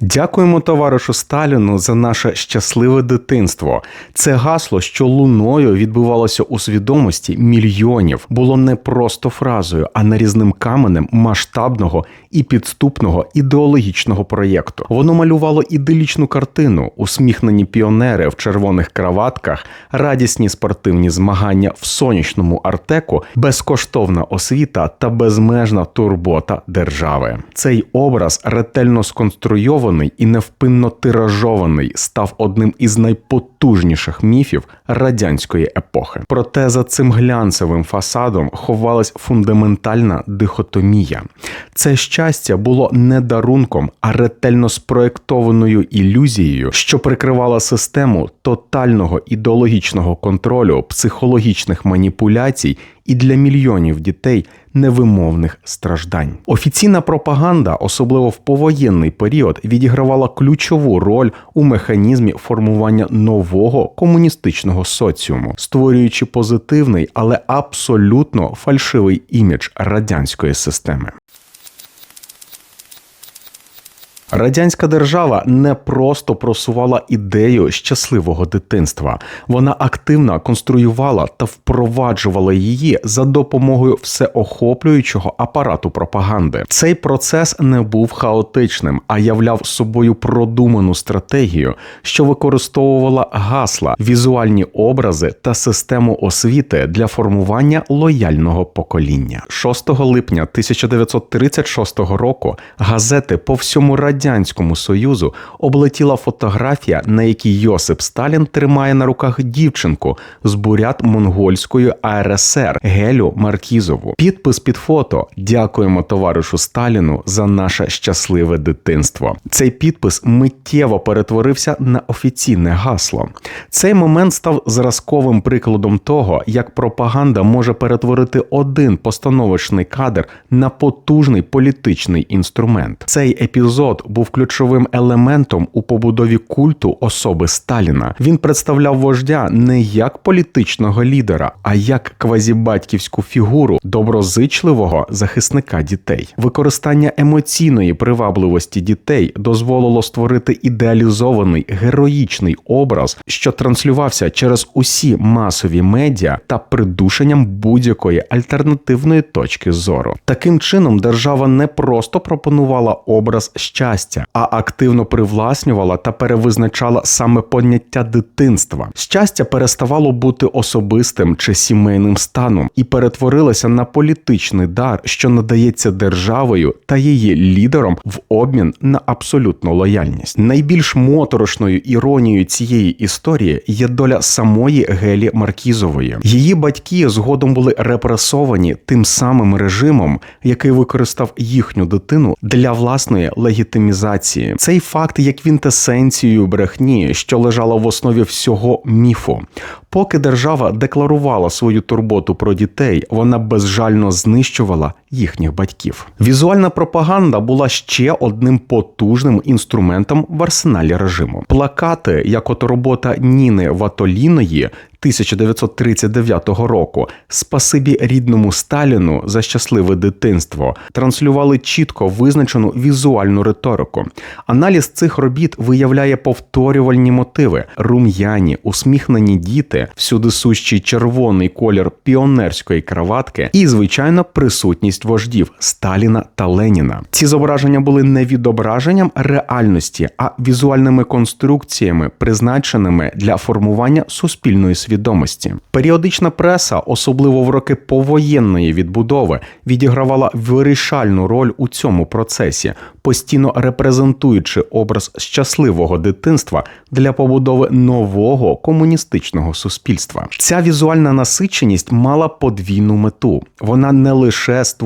Дякуємо товаришу Сталіну за наше щасливе дитинство. Це гасло, що луною відбувалося у свідомості мільйонів, було не просто фразою, а нарізним каменем масштабного і підступного ідеологічного проєкту. Воно малювало іделічну картину, усміхнені піонери в червоних краватках, радісні спортивні змагання в сонячному артеку, безкоштовна освіта та безмежна турбота держави. Цей образ ретельно сконструйований і невпинно тиражований став одним із найпотужніших міфів радянської епохи. Проте за цим глянцевим фасадом ховалась фундаментальна дихотомія. Це щастя було не дарунком, а ретельно спроєктованою ілюзією, що прикривала систему тотального ідеологічного контролю, психологічних маніпуляцій і для мільйонів дітей невимовних страждань. Офіційна пропаганда, особливо в повоєнний період, відігравала ключову роль у механізмі формування нового комуністичного соціуму, створюючи позитивний, але абсолютно фальшивий імідж радянської системи. Радянська держава не просто просувала ідею щасливого дитинства, вона активно конструювала та впроваджувала її за допомогою всеохоплюючого апарату пропаганди. Цей процес не був хаотичним, а являв собою продуману стратегію, що використовувала гасла, візуальні образи та систему освіти для формування лояльного покоління. 6 липня 1936 року газети по всьому радянському радянському союзу облетіла фотографія, на якій Йосип Сталін тримає на руках дівчинку з бурят монгольської АРСР Гелю Маркізову. Підпис під фото Дякуємо товаришу Сталіну за наше щасливе дитинство. Цей підпис миттєво перетворився на офіційне гасло. Цей момент став зразковим прикладом того, як пропаганда може перетворити один постановочний кадр на потужний політичний інструмент. Цей епізод був ключовим елементом у побудові культу особи Сталіна. Він представляв вождя не як політичного лідера, а як квазібатьківську фігуру доброзичливого захисника дітей. Використання емоційної привабливості дітей дозволило створити ідеалізований героїчний образ, що транслювався через усі масові медіа та придушенням будь-якої альтернативної точки зору. Таким чином, держава не просто пропонувала образ щастя щастя, а активно привласнювала та перевизначала саме поняття дитинства. Щастя переставало бути особистим чи сімейним станом і перетворилося на політичний дар, що надається державою та її лідером в обмін на абсолютну лояльність. Найбільш моторошною іронією цієї історії є доля самої Гелі Маркізової. Її батьки згодом були репресовані тим самим режимом, який використав їхню дитину для власної легітимізації організації. Цей факт є квінтесенцією брехні, що лежала в основі всього міфу. Поки держава декларувала свою турботу про дітей, вона безжально знищувала їхніх батьків. Візуальна пропаганда була ще одним потужним інструментом в арсеналі режиму. Плакати, як от робота Ніни Ватоліної. 1939 року спасибі рідному Сталіну за щасливе дитинство транслювали чітко визначену візуальну риторику. Аналіз цих робіт виявляє повторювальні мотиви: рум'яні, усміхнені діти, всюди сущий червоний колір піонерської краватки і, звичайно, присутність вождів Сталіна та Леніна. Ці зображення були не відображенням реальності, а візуальними конструкціями, призначеними для формування суспільної свідомості. Періодична преса, особливо в роки повоєнної відбудови, відігравала вирішальну роль у цьому процесі, постійно репрезентуючи образ щасливого дитинства для побудови нового комуністичного суспільства. Ця візуальна насиченість мала подвійну мету. Вона не лише створювала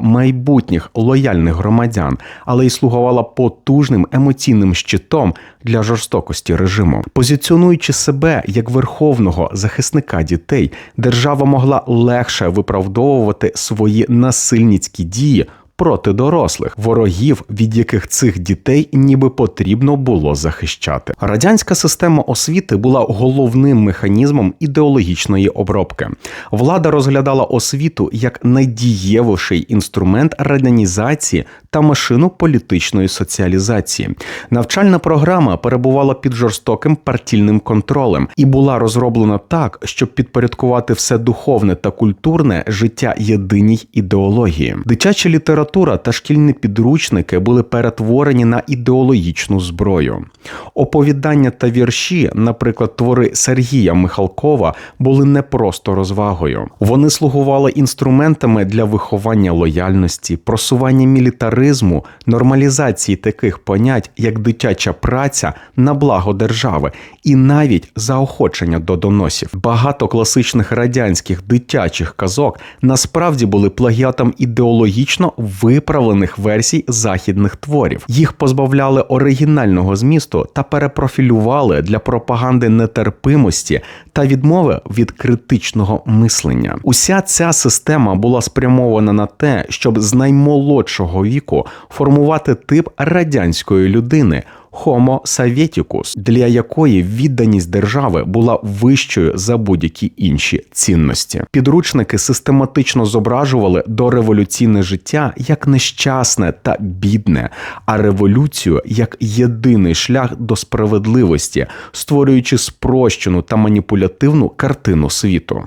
майбутніх лояльних громадян, але й слугувала потужним емоційним щитом для жорстокості режиму, позиціонуючи себе як верховного захисника дітей, держава могла легше виправдовувати свої насильницькі дії проти дорослих, ворогів, від яких цих дітей ніби потрібно було захищати. Радянська система освіти була головним механізмом ідеологічної обробки. Влада розглядала освіту як найдієвіший інструмент радянізації та машину політичної соціалізації. Навчальна програма перебувала під жорстоким партійним контролем і була розроблена так, щоб підпорядкувати все духовне та культурне життя єдиній ідеології. Дитяча література та шкільні підручники були перетворені на ідеологічну зброю. Оповідання та вірші, наприклад, твори Сергія Михалкова, були не просто розвагою. Вони слугували інструментами для виховання лояльності, просування мілітаризму, нормалізації таких понять, як дитяча праця на благо держави, і навіть заохочення до доносів. Багато класичних радянських дитячих казок насправді були плагіатом ідеологічно виправлених версій західних творів. Їх позбавляли оригінального змісту та перепрофілювали для пропаганди нетерпимості та відмови від критичного мислення. Уся ця система була спрямована на те, щоб з наймолодшого віку формувати тип радянської людини. Homo Sovieticus, для якої відданість держави була вищою за будь-які інші цінності. Підручники систематично зображували дореволюційне життя як нещасне та бідне, а революцію як єдиний шлях до справедливості, створюючи спрощену та маніпулятивну картину світу.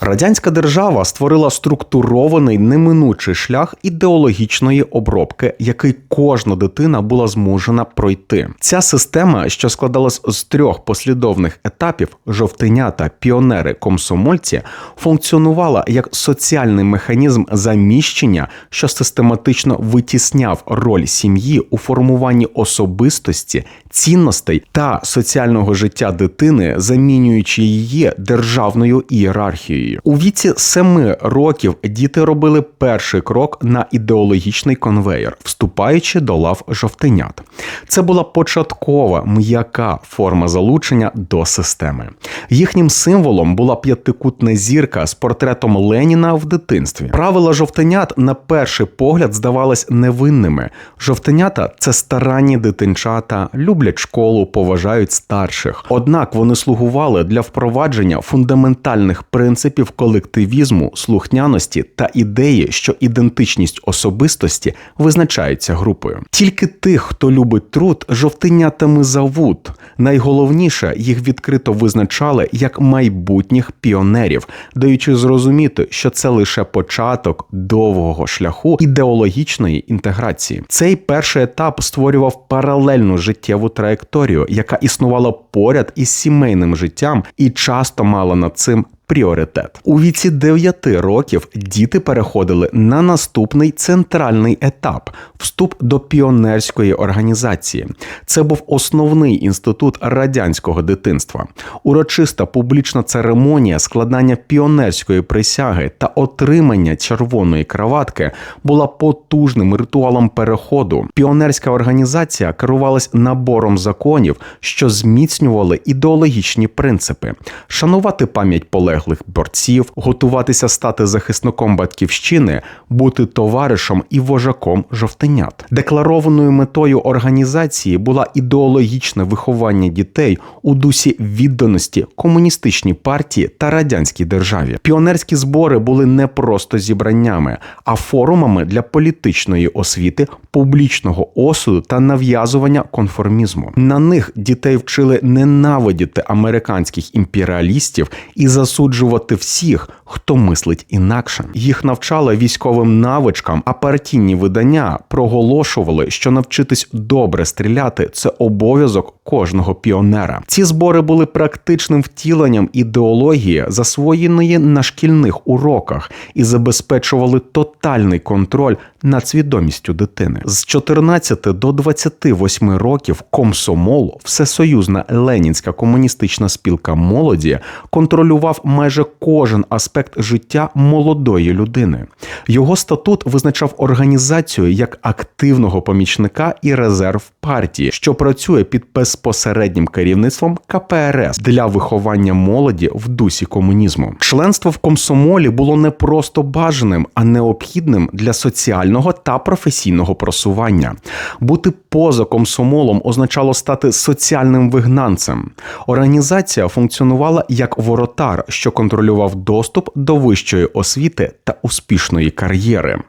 Радянська держава створила структурований неминучий шлях ідеологічної обробки, який кожна дитина була змушена пройти. Ця система, що складалась з трьох послідовних етапів жовтенята, піонери, комсомольці, функціонувала як соціальний механізм заміщення, що систематично витісняв роль сім'ї у формуванні особистості, цінностей та соціального життя дитини, замінюючи її державною ієрархією. У віці семи років діти робили перший крок на ідеологічний конвейер, вступаючи до лав жовтенят. Це була початкова м'яка форма залучення до системи. Їхнім символом була п'ятикутна зірка з портретом Леніна в дитинстві. Правила жовтенят на перший погляд здавались невинними. Жовтенята це старанні дитинчата, люблять школу, поважають старших. Однак вони слугували для впровадження фундаментальних принципів колективізму, слухняності та ідеї, що ідентичність особистості визначається групою. Тільки тих, хто любить труд, жовтинятами завут. Найголовніше їх відкрито визначали як майбутніх піонерів, даючи зрозуміти, що це лише початок довгого шляху ідеологічної інтеграції. Цей перший етап створював паралельну життєву траєкторію, яка існувала поряд із сімейним життям і часто мала над цим пріоритет. У віці 9 років діти переходили на наступний центральний етап вступ до піонерської організації. Це був основний інститут радянського дитинства. Урочиста публічна церемонія складання піонерської присяги та отримання червоної краватки була потужним ритуалом переходу. Піонерська організація керувалась набором законів, що зміцнювали ідеологічні принципи, шанувати пам'ять полеглих полеглих борців, готуватися стати захисником батьківщини, бути товаришем і вожаком жовтенят. Декларованою метою організації була ідеологічне виховання дітей у дусі відданості комуністичній партії та радянській державі. Піонерські збори були не просто зібраннями, а форумами для політичної освіти, публічного осуду та нав'язування конформізму. На них дітей вчили ненавидіти американських імперіалістів і засуджувати засуджувати всіх, хто мислить інакше. Їх навчали військовим навичкам, а партійні видання проголошували, що навчитись добре стріляти це обов'язок кожного піонера. Ці збори були практичним втіленням ідеології, засвоєної на шкільних уроках, і забезпечували тотальний контроль над свідомістю дитини. З 14 до 28 років комсомол, всесоюзна Ленінська комуністична спілка молоді, контролював майже кожен аспект життя молодої людини. Його статут визначав організацію як активного помічника і резерв партії, що працює під безпосереднім керівництвом КПРС для виховання молоді в дусі комунізму. Членство в комсомолі було не просто бажаним, а необхідним для соціального та професійного просування. Бути поза комсомолом означало стати соціальним вигнанцем. Організація функціонувала як воротар, що контролював доступ до вищої освіти та успішної кар'єри.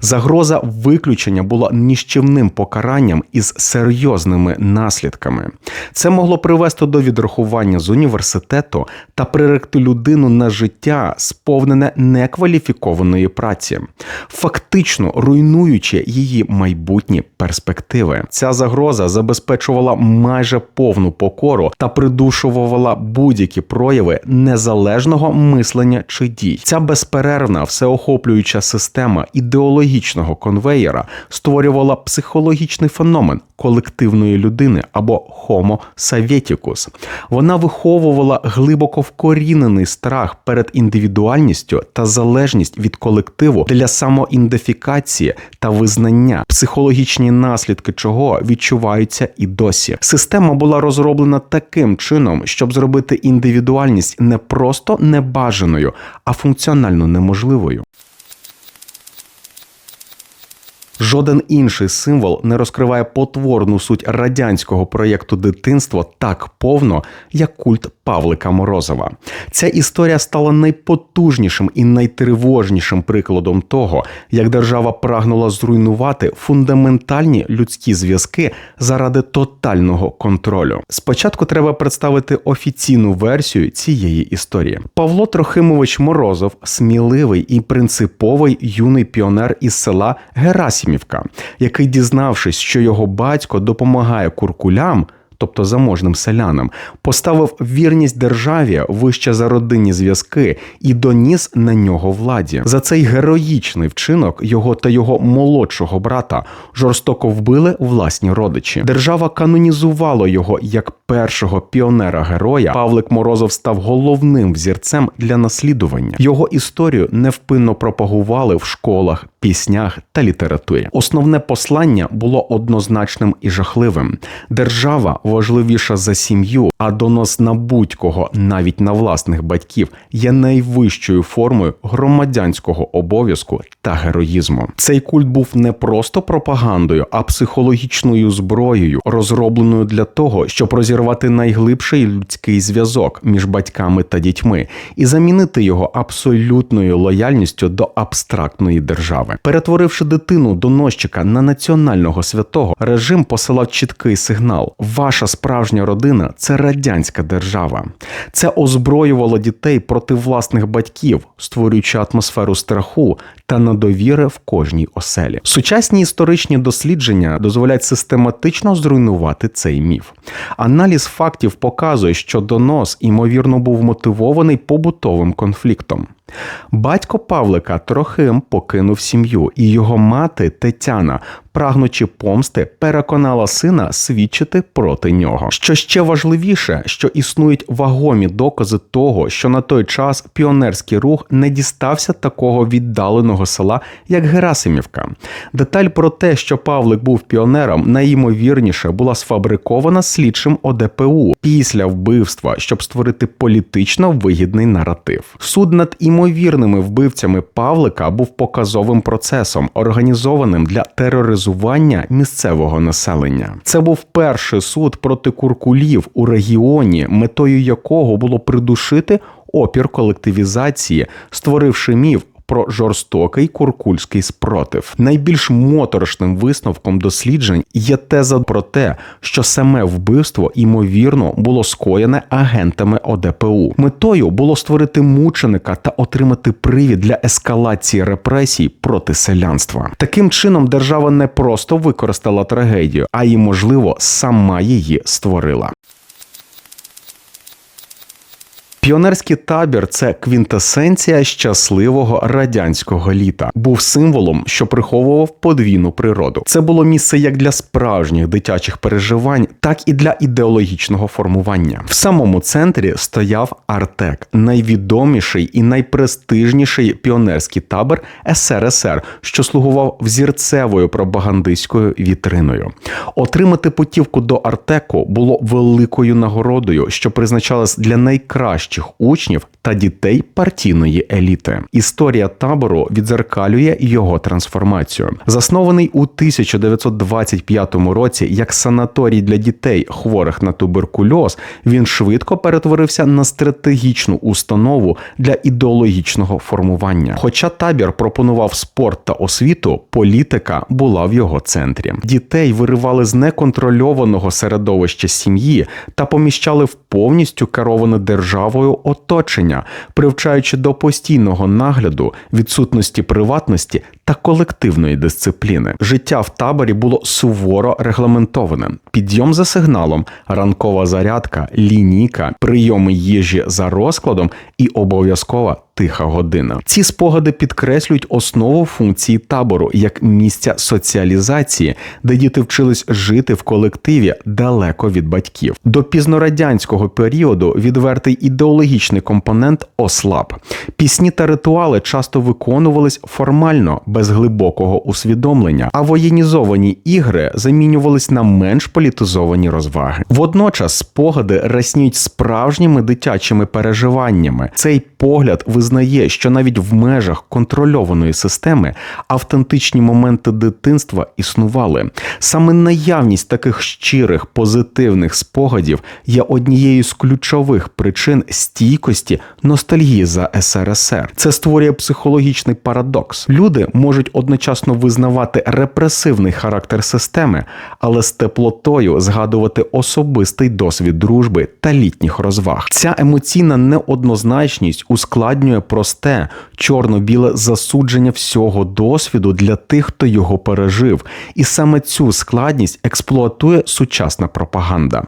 Загроза виключення була ніщівним покаранням із серйозними наслідками. Це могло привести до відрахування з університету та приректи людину на життя, сповнене некваліфікованої праці, фактично руйнуючи її майбутні перспективи. Ця загроза забезпечувала майже повну покору та придушувала будь-які прояви незалежного мислення чи дій. Ця безперервна всеохоплююча система ідеологічного конвеєра створювала психологічний феномен колективної людини або Homo Savieticus. Вона виховувала глибоко вкорінений страх перед індивідуальністю та залежність від колективу для самоідентифікації та визнання, психологічні наслідки чого відчуваються і досі. Система була розроблена таким чином, щоб зробити індивідуальність не просто небажаною, а функціонально неможливою. Жоден інший символ не розкриває потворну суть радянського проєкту дитинство так повно, як культ Павлика Морозова. Ця історія стала найпотужнішим і найтривожнішим прикладом того, як держава прагнула зруйнувати фундаментальні людські зв'язки заради тотального контролю. Спочатку треба представити офіційну версію цієї історії. Павло Трохимович Морозов сміливий і принциповий юний піонер із села Герасів. Максимівка, який, дізнавшись, що його батько допомагає куркулям. Тобто заможним селянам, поставив вірність державі вище за родинні зв'язки і доніс на нього владі. За цей героїчний вчинок його та його молодшого брата жорстоко вбили власні родичі. Держава канонізувала його як першого піонера героя. Павлик Морозов став головним взірцем для наслідування. Його історію невпинно пропагували в школах, піснях та літературі. Основне послання було однозначним і жахливим. Держава важливіша за сім'ю, а донос на будь-кого, навіть на власних батьків, є найвищою формою громадянського обов'язку та героїзму. Цей культ був не просто пропагандою, а психологічною зброєю, розробленою для того, щоб розірвати найглибший людський зв'язок між батьками та дітьми і замінити його абсолютною лояльністю до абстрактної держави, перетворивши дитину доносчика на національного святого, режим посилав чіткий сигнал: ваша справжня родина це радянська держава. Це озброювало дітей проти власних батьків, створюючи атмосферу страху та недовіри в кожній оселі. Сучасні історичні дослідження дозволяють систематично зруйнувати цей міф. Аналіз фактів показує, що донос ймовірно був мотивований побутовим конфліктом. Батько Павлика Трохим покинув сім'ю, і його мати Тетяна, прагнучи помсти, переконала сина свідчити проти нього. Що ще важливіше, що існують вагомі докази того, що на той час піонерський рух не дістався такого віддаленого села, як Герасимівка. Деталь про те, що Павлик був піонером, найімовірніше була сфабрикована слідчим ОДПУ після вбивства, щоб створити політично вигідний наратив. Суд над імовірними вбивцями Павлика був показовим процесом, організованим для тероризування місцевого населення. Це був перший суд проти куркулів у регіоні, метою якого було придушити опір колективізації, створивши міф про жорстокий куркульський спротив. Найбільш моторошним висновком досліджень є теза про те, що саме вбивство ймовірно було скоєне агентами ОДПУ. Метою було створити мученика та отримати привід для ескалації репресій проти селянства. Таким чином держава не просто використала трагедію, а й можливо сама її створила. Піонерський табір це квінтесенція щасливого радянського літа. Був символом, що приховував подвійну природу. Це було місце як для справжніх дитячих переживань, так і для ідеологічного формування. В самому центрі стояв Артек, найвідоміший і найпрестижніший піонерський табор СРСР, що слугував взірцевою пропагандистською вітриною. Отримати путівку до Артеку було великою нагородою, що призначалась для найкращих учнів та дітей партійної еліти. Історія табору відзеркалює його трансформацію. Заснований у 1925 році як санаторій для дітей, хворих на туберкульоз, він швидко перетворився на стратегічну установу для ідеологічного формування. Хоча табір пропонував спорт та освіту, політика була в його центрі. Дітей виривали з неконтрольованого середовища сім'ї та поміщали в повністю кероване державою оточення, привчаючи до постійного нагляду, відсутності приватності та колективної дисципліни. Життя в таборі було суворо регламентоване: підйом за сигналом, ранкова зарядка, лінійка, прийоми їжі за розкладом і обов'язкова тиха година. Ці спогади підкреслюють основу функції табору як місця соціалізації, де діти вчились жити в колективі далеко від батьків. До пізнорадянського періоду відвертий ідеологічний компонент ослаб. Пісні та ритуали часто виконувались формально, без глибокого усвідомлення, а воєнізовані ігри замінювались на менш політизовані розваги. Водночас спогади рясніють справжніми дитячими переживаннями. Цей погляд визнає, що навіть в межах контрольованої системи автентичні моменти дитинства існували. Саме наявність таких щирих позитивних спогадів є однією з ключових причин стійкості ностальгії за СРСР. Це створює психологічний парадокс. Люди можуть одночасно визнавати репресивний характер системи, але з теплотою згадувати особистий досвід дружби та літніх розваг. Ця емоційна неоднозначність ускладнює просте чорно-біле засудження всього досвіду для тих, хто його пережив, і саме цю складність експлуатує сучасна пропаганда.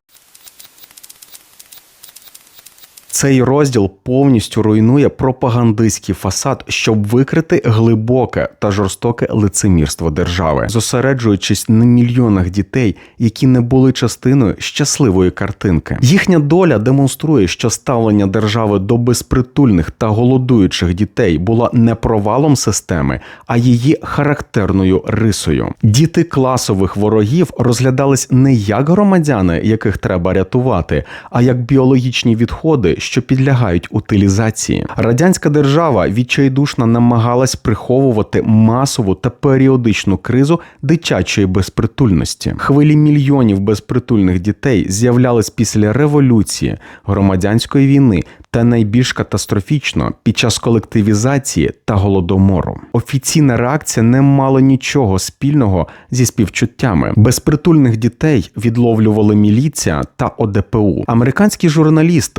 Цей розділ повністю руйнує пропагандистський фасад, щоб викрити глибоке та жорстоке лицемірство держави, зосереджуючись на мільйонах дітей, які не були частиною щасливої картинки. Їхня доля демонструє, що ставлення держави до безпритульних та голодуючих дітей була не провалом системи, а її характерною рисою. Діти класових ворогів розглядались не як громадяни, яких треба рятувати, а як біологічні відходи що підлягають утилізації. Радянська держава відчайдушно намагалась приховувати масову та періодичну кризу дитячої безпритульності. Хвилі мільйонів безпритульних дітей з'являлись після революції, громадянської війни та найбільш катастрофічно під час колективізації та голодомору. Офіційна реакція не мала нічого спільного зі співчуттями. Безпритульних дітей відловлювали міліція та ОДПУ. Американський журналіст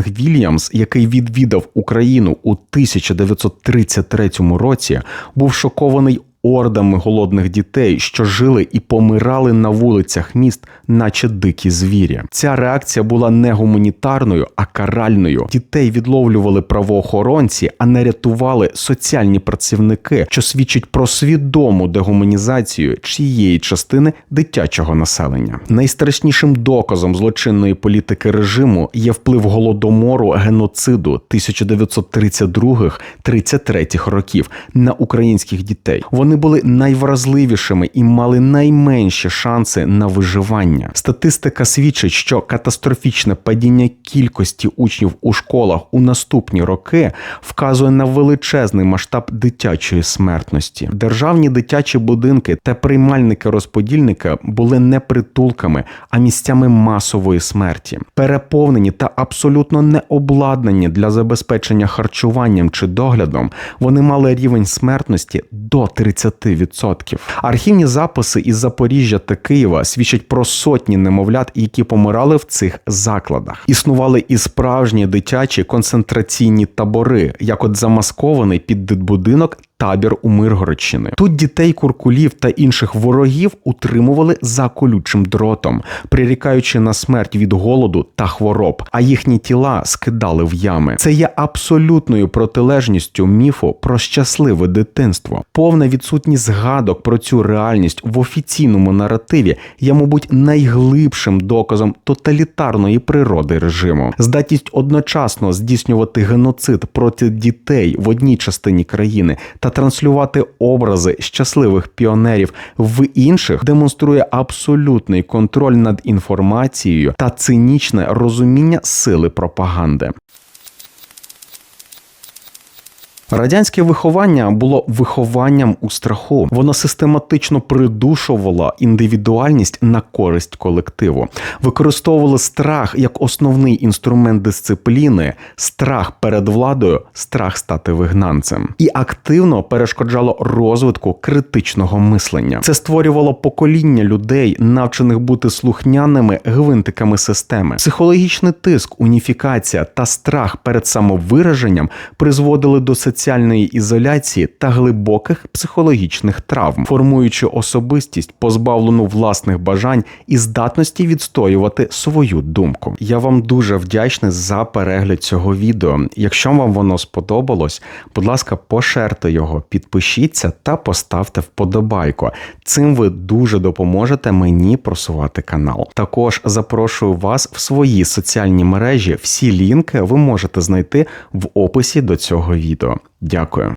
Вайтінг Вільямс, який відвідав Україну у 1933 році, був шокований ордами голодних дітей, що жили і помирали на вулицях міст, наче дикі звірі. Ця реакція була не гуманітарною, а каральною. Дітей відловлювали правоохоронці, а не рятували соціальні працівники, що свідчить про свідому дегуманізацію чиєї частини дитячого населення. Найстрашнішим доказом злочинної політики режиму є вплив голодомору геноциду 1932-33 років на українських дітей. Вони вони були найвразливішими і мали найменші шанси на виживання. Статистика свідчить, що катастрофічне падіння кількості учнів у школах у наступні роки вказує на величезний масштаб дитячої смертності. Державні дитячі будинки та приймальники розподільника були не притулками, а місцями масової смерті, переповнені та абсолютно не обладнані для забезпечення харчуванням чи доглядом. Вони мали рівень смертності до 30%. 30%. Архівні записи із Запоріжжя та Києва свідчать про сотні немовлят, які помирали в цих закладах. Існували і справжні дитячі концентраційні табори, як от замаскований під дитбудинок табір у Миргородщини. Тут дітей куркулів та інших ворогів утримували за колючим дротом, прирікаючи на смерть від голоду та хвороб, а їхні тіла скидали в ями. Це є абсолютною протилежністю міфу про щасливе дитинство. Повна відсутність згадок про цю реальність в офіційному наративі є, мабуть, найглибшим доказом тоталітарної природи режиму. Здатність одночасно здійснювати геноцид проти дітей в одній частині країни та транслювати образи щасливих піонерів в інших демонструє абсолютний контроль над інформацією та цинічне розуміння сили пропаганди. Радянське виховання було вихованням у страху. Воно систематично придушувало індивідуальність на користь колективу, використовували страх як основний інструмент дисципліни, страх перед владою, страх стати вигнанцем, і активно перешкоджало розвитку критичного мислення. Це створювало покоління людей, навчених бути слухняними гвинтиками системи. Психологічний тиск, уніфікація та страх перед самовираженням призводили до соціальної ізоляції та глибоких психологічних травм, формуючи особистість, позбавлену власних бажань і здатності відстоювати свою думку. Я вам дуже вдячний за перегляд цього відео. Якщо вам воно сподобалось, будь ласка, пошерте його, підпишіться та поставте вподобайку. Цим ви дуже допоможете мені просувати канал. Також запрошую вас в свої соціальні мережі. Всі лінки ви можете знайти в описі до цього відео. Дякую.